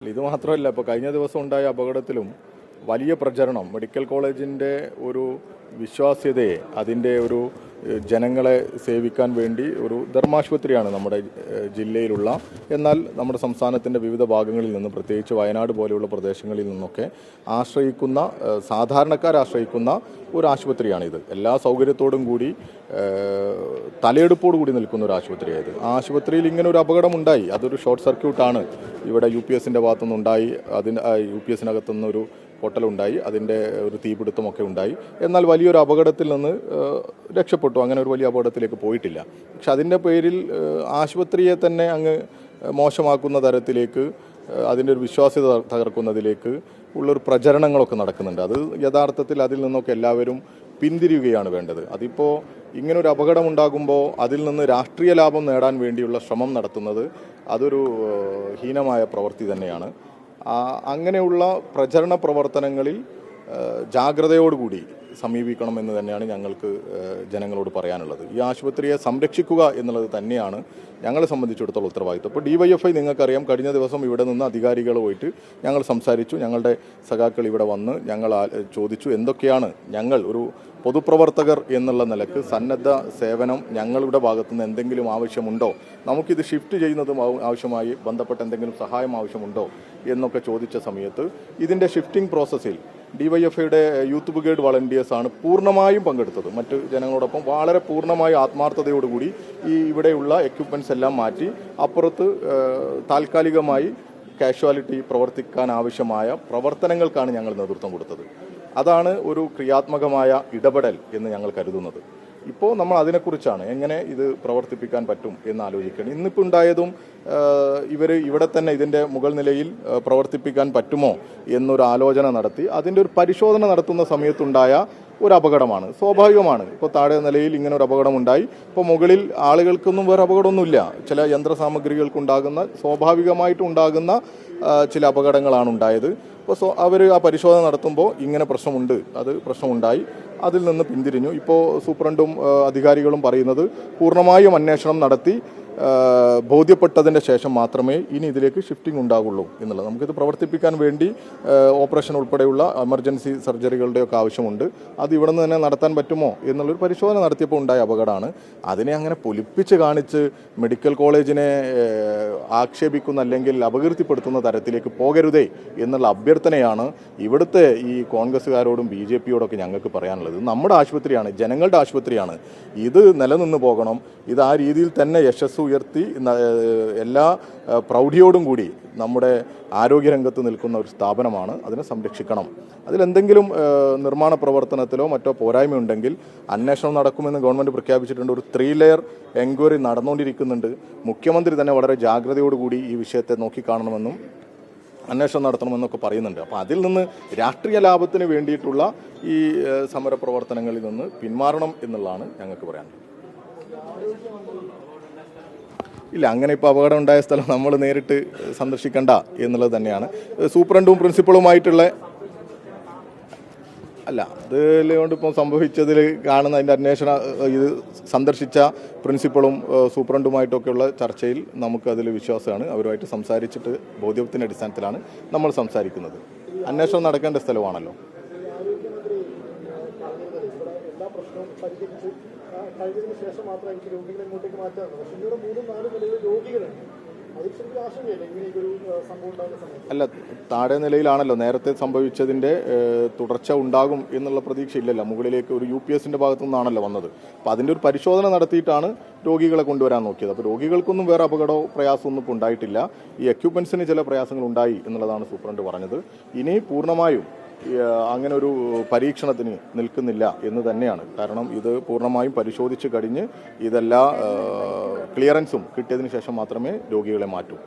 ഇത് മാത്രമല്ല ഇപ്പോൾ കഴിഞ്ഞ ദിവസം ഉണ്ടായ അപകടത്തിലും വലിയ പ്രചരണം മെഡിക്കൽ കോളേജിന്റെ ഒരു വിശ്വാസ്യതയെ അതിന്റെ ഒരു ജനങ്ങളെ സേവിക്കാൻ വേണ്ടി ഒരു ധർമാശുപത്രിയാണ് നമ്മുടെ ജില്ലയിലുള്ള. എന്നാൽ നമ്മുടെ സംസ്ഥാനത്തിന്റെ വിവിധ ഭാഗങ്ങളിൽ നിന്നും പ്രത്യേകിച്ച് വയനാട് പോലെയുള്ള പ്രദേശങ്ങളിൽ നിന്നൊക്കെ ആശ്രയിക്കുന്ന സാധാരണക്കാർ ആശ്രയിക്കുന്ന ഒരു ആശുപത്രിയാണിത്. എല്ലാ സൗകര്യത്തോടും കൂടി തലയെടുപ്പോടു കൂടി നിൽക്കുന്ന ഒരു ആശുപത്രിയായത്. ആ ആശുപത്രിയിൽ ഇങ്ങനെ ഒരു അപകടം ഉണ്ടായി അതൊരു ഷോർട്ട് സർക്യൂട്ടാണ്. ഇവിടെ യു പി എസിന്റെ ഭാഗത്തുനിന്നുണ്ടായി. അതിന് യു പി എസിനകത്തുനിന്നൊരു പൊട്ടലുണ്ടായി അതിന്റെ ഒരു തീപിടുത്തമൊക്കെ ഉണ്ടായി. എന്നാൽ വലിയൊരു അപകടത്തിൽ നിന്ന് രക്ഷപ്പെട്ടു. അങ്ങനെ ഒരു വലിയ അപകടത്തിലേക്ക് പോയിട്ടില്ല. പക്ഷെ അതിന്റെ പേരിൽ ആശുപത്രിയെ തന്നെ അങ്ങ് മോശമാക്കുന്ന തരത്തിലേക്ക് അതിന്റെ ഒരു വിശ്വാസ്യത തകർക്കുന്നതിലേക്ക് ഉള്ളൊരു പ്രചരണങ്ങളൊക്കെ നടക്കുന്നുണ്ട്. അത് യഥാർത്ഥത്തിൽ അതിൽ നിന്നൊക്കെ എല്ലാവരും പിന്തിരിയുകയാണ് വേണ്ടത്. അതിപ്പോൾ ഇങ്ങനൊരു അപകടം ഉണ്ടാകുമ്പോൾ അതിൽ നിന്ന് രാഷ്ട്രീയ ലാഭം നേടാൻ വേണ്ടിയുള്ള ശ്രമം നടത്തുന്നത് അതൊരു ഹീനമായ പ്രവൃത്തി തന്നെയാണ്. അങ്ങനെയുള്ള പ്രചരണ പ്രവർത്തനങ്ങളിൽ ജാഗ്രതയോടുകൂടി സമീപിക്കണമെന്ന് തന്നെയാണ് ഞങ്ങൾക്ക് ജനങ്ങളോട് പറയാനുള്ളത്. ഈ ആശുപത്രിയെ സംരക്ഷിക്കുക എന്നുള്ളത് തന്നെയാണ് ഞങ്ങളെ സംബന്ധിച്ചിടത്തോളം ഉത്തരവാദിത്വം. ഇപ്പോൾ ഡിവൈഎഫ്ഐ നിങ്ങൾക്കറിയാം കഴിഞ്ഞ ദിവസം ഇവിടെ നിന്ന് അധികാരികൾ പോയിട്ട് ഞങ്ങൾ സംസാരിച്ചു. ഞങ്ങളുടെ സഖാക്കൾ ഇവിടെ വന്ന് ഞങ്ങൾ ചോദിച്ചു എന്തൊക്കെയാണ് ഞങ്ങൾ ഒരു പൊതുപ്രവർത്തകർ എന്നുള്ള നിലയ്ക്ക് സന്നദ്ധ സേവനം ഞങ്ങളുടെ ഭാഗത്തുനിന്ന് എന്തെങ്കിലും ആവശ്യമുണ്ടോ? നമുക്കിത് ഷിഫ്റ്റ് ചെയ്യുന്നതും ആവശ്യമായി ബന്ധപ്പെട്ട എന്തെങ്കിലും സഹായം ആവശ്യമുണ്ടോ എന്നൊക്കെ ചോദിച്ച സമയത്ത് ഇതിന്റെ ഷിഫ്റ്റിംഗ് പ്രോസസ്സിൽ ഡിവൈഎഫ്ഐയുടെ യൂത്ത് ബ്രിഗേഡ് വളണ്ടിയേഴ്സ് ആണ് പൂർണമായും പങ്കെടുത്തത്. മറ്റ് ജനങ്ങളോടൊപ്പം വളരെ പൂർണമായ ആത്മാർത്ഥതയോടുകൂടി ഈ ഇവിടെയുള്ള എക്യുപ്മെന്റ്സ് എല്ലാം മാറ്റി അപ്പുറത്ത് താൽക്കാലികമായി കാഷ്വാലിറ്റി പ്രവർത്തിക്കാൻ ആവശ്യമായ പ്രവർത്തനങ്ങൾക്കാണ് ഞങ്ങൾ നേതൃത്വം കൊടുത്തത്. അതാണ് ഒരു ക്രിയാത്മകമായ ഇടപെടൽ എന്ന് ഞങ്ങൾ കരുതുന്നത്. ഇപ്പോൾ നമ്മൾ അതിനെക്കുറിച്ചാണ് എങ്ങനെ ഇത് പ്രവർത്തിപ്പിക്കാൻ പറ്റും എന്ന് ആലോചിക്കണം ഇന്നിപ്പോൾ ഉണ്ടായതും ഇവർ ഇവിടെ തന്നെ ഇതിന്റെ മുകൾ നിലയിൽ പ്രവർത്തിപ്പിക്കാൻ പറ്റുമോ എന്നൊരു ആലോചന നടത്തി അതിന്റെ ഒരു പരിശോധന നടത്തുന്ന സമയത്തുണ്ടായ ഒരു അപകടമാണ്. സ്വാഭാവികമാണ്. ഇപ്പോൾ താഴെ നിലയിൽ ഇങ്ങനെ ഒരു അപകടം ഉണ്ടായി. ഇപ്പോൾ മുകളിൽ ആളുകൾക്കൊന്നും വേറെ അപകടമൊന്നുമില്ല. ചില യന്ത്രസാമഗ്രികൾക്കുണ്ടാകുന്ന സ്വാഭാവികമായിട്ടുണ്ടാകുന്ന ഉണ്ടാകുന്ന ചില അപകടങ്ങളാണ് ഉണ്ടായത്. അപ്പോൾ അവർ ആ പരിശോധന നടത്തുമ്പോൾ ഇങ്ങനെ പ്രശ്നമുണ്ട് അത് പ്രശ്നമുണ്ടായി. അതിൽ നിന്ന് പിന്തിരിഞ്ഞു. ഇപ്പോൾ സൂപ്രണ്ടും അധികാരികളും പറയുന്നത് പൂർണമായും അന്വേഷണം നടത്തി. ബോധ്യപ്പെട്ടതിന്റെ ശേഷം മാത്രമേ ഇനി ഇതിലേക്ക് ഷിഫ്റ്റിംഗ് ഉണ്ടാകുള്ളൂ എന്നുള്ളത്. നമുക്കിത് പ്രവർത്തിപ്പിക്കാൻ വേണ്ടി ഓപ്പറേഷൻ ഉൾപ്പെടെയുള്ള എമർജൻസി സർജറികളുടെയൊക്കെ ആവശ്യമുണ്ട്. അത് ഇവിടെ നിന്ന് തന്നെ നടത്താൻ പറ്റുമോ എന്നുള്ളൊരു പരിശോധന നടത്തിയപ്പോൾ ഉണ്ടായ അപകടമാണ്. അതിനെ അങ്ങനെ പൊലിപ്പിച്ച് കാണിച്ച് മെഡിക്കൽ കോളേജിനെ ആക്ഷേപിക്കുന്ന അല്ലെങ്കിൽ അപകീർത്തിപ്പെടുത്തുന്ന തരത്തിലേക്ക് പോകരുതേ എന്നുള്ള അഭ്യർത്ഥനയാണ് ഇവിടുത്തെ ഈ കോൺഗ്രസ്സുകാരോടും ബി ജെ പിയോടൊക്കെ ഞങ്ങൾക്ക് പറയാനുള്ളത്. നമ്മുടെ ആശുപത്രിയാണ് ജനങ്ങളുടെ ആശുപത്രിയാണ്. ഇത് നിലനിന്ന് പോകണം. ഇത് ആ രീതിയിൽ തന്നെ യശസ് ഉയർത്തി എല്ലാ പ്രൗഢിയോടും കൂടി നമ്മുടെ ആരോഗ്യരംഗത്ത് നിൽക്കുന്ന ഒരു സ്ഥാപനമാണ് അതിനെ സംരക്ഷിക്കണം. അതിലെന്തെങ്കിലും നിർമ്മാണ പ്രവർത്തനത്തിലോ മറ്റോ പോരായ്മയുണ്ടെങ്കിൽ അന്വേഷണം നടക്കുമെന്ന് ഗവൺമെന്റ് പ്രഖ്യാപിച്ചിട്ടുണ്ട്. ഒരു ത്രീ ലെയർ എൻക്വയറി നടന്നുകൊണ്ടിരിക്കുന്നുണ്ട്. മുഖ്യമന്ത്രി തന്നെ വളരെ ജാഗ്രതയോടുകൂടി ഈ വിഷയത്തെ നോക്കിക്കാണണമെന്നും അന്വേഷണം നടത്തണമെന്നൊക്കെ പറയുന്നുണ്ട്. അപ്പോൾ അതിൽ നിന്ന് രാഷ്ട്രീയ ലാഭത്തിന് വേണ്ടിയിട്ടുള്ള ഈ സമര പ്രവർത്തനങ്ങളിൽ നിന്ന് പിന്മാറണം എന്നുള്ളതാണ് ഞങ്ങൾക്ക് പറയാനുള്ളത്. ഇല്ല അങ്ങനെ ഇപ്പോൾ അപകടം ഉണ്ടായ സ്ഥലം നമ്മൾ നേരിട്ട് സന്ദർശിക്കണ്ട എന്നുള്ളത് തന്നെയാണ്. സൂപ്രണ്ടും പ്രിൻസിപ്പളുമായിട്ടുള്ള അല്ല അതിലുകൊണ്ട് ഇപ്പം സംഭവിച്ചതിൽ കാണുന്ന അതിന്റെ അന്വേഷണ ഇത് സന്ദർശിച്ച പ്രിൻസിപ്പളും സൂപ്രണ്ടുമായിട്ടൊക്കെയുള്ള ചർച്ചയിൽ നമുക്കതിൽ വിശ്വാസമാണ്. അവരുമായിട്ട് സംസാരിച്ചിട്ട് ബോധ്യത്തിന്റെ അടിസ്ഥാനത്തിലാണ് നമ്മൾ സംസാരിക്കുന്നത്. അന്വേഷണം നടക്കേണ്ട സ്ഥലമാണല്ലോ. കഴിഞ്ഞതിന് ശേഷം മാത്രം എനിക്ക് രോഗികളെ ഇങ്ങോട്ടേക്ക് മാറ്റാറുണ്ട് പക്ഷെ ഇവിടെ മൂന്നും നാലും നിലയിൽ രോഗികളുണ്ട് അല്ല താഴെ നിലയിലാണല്ലോ. നേരത്തെ സംഭവിച്ചതിന്റെ തുടർച്ച ഉണ്ടാകും എന്നുള്ള പ്രതീക്ഷ ഇല്ലല്ലോ മുകളിലേക്ക് ഒരു യു പി എസിന്റെ ഭാഗത്തു നിന്നാണല്ലോ വന്നത്. അപ്പോൾ അതിന്റെ ഒരു പരിശോധന നടത്തിയിട്ടാണ് രോഗികളെ കൊണ്ടുവരാൻ നോക്കിയത്. അപ്പോൾ രോഗികൾക്കൊന്നും വേറെ അപകടമോ പ്രയാസമൊന്നും ഇപ്പോൾ ഉണ്ടായിട്ടില്ല. ഈ എക്യുപ്മെൻസിന് ചില പ്രയാസങ്ങൾ ഉണ്ടായി എന്നുള്ളതാണ് സൂപ്രണ്ട് പറഞ്ഞത്. ഇനി പൂർണമായും അങ്ങനെ ഒരു പരീക്ഷണത്തിന് നിൽക്കുന്നില്ല എന്ന് തന്നെയാണ്. കാരണം ഇത് പൂർണമായും പരിശോധിച്ച് കഴിഞ്ഞ് ഇതെല്ലാ ക്ലിയറൻസും കിട്ടിയതിന് ശേഷം മാത്രമേ രോഗികളെ മാറ്റൂ.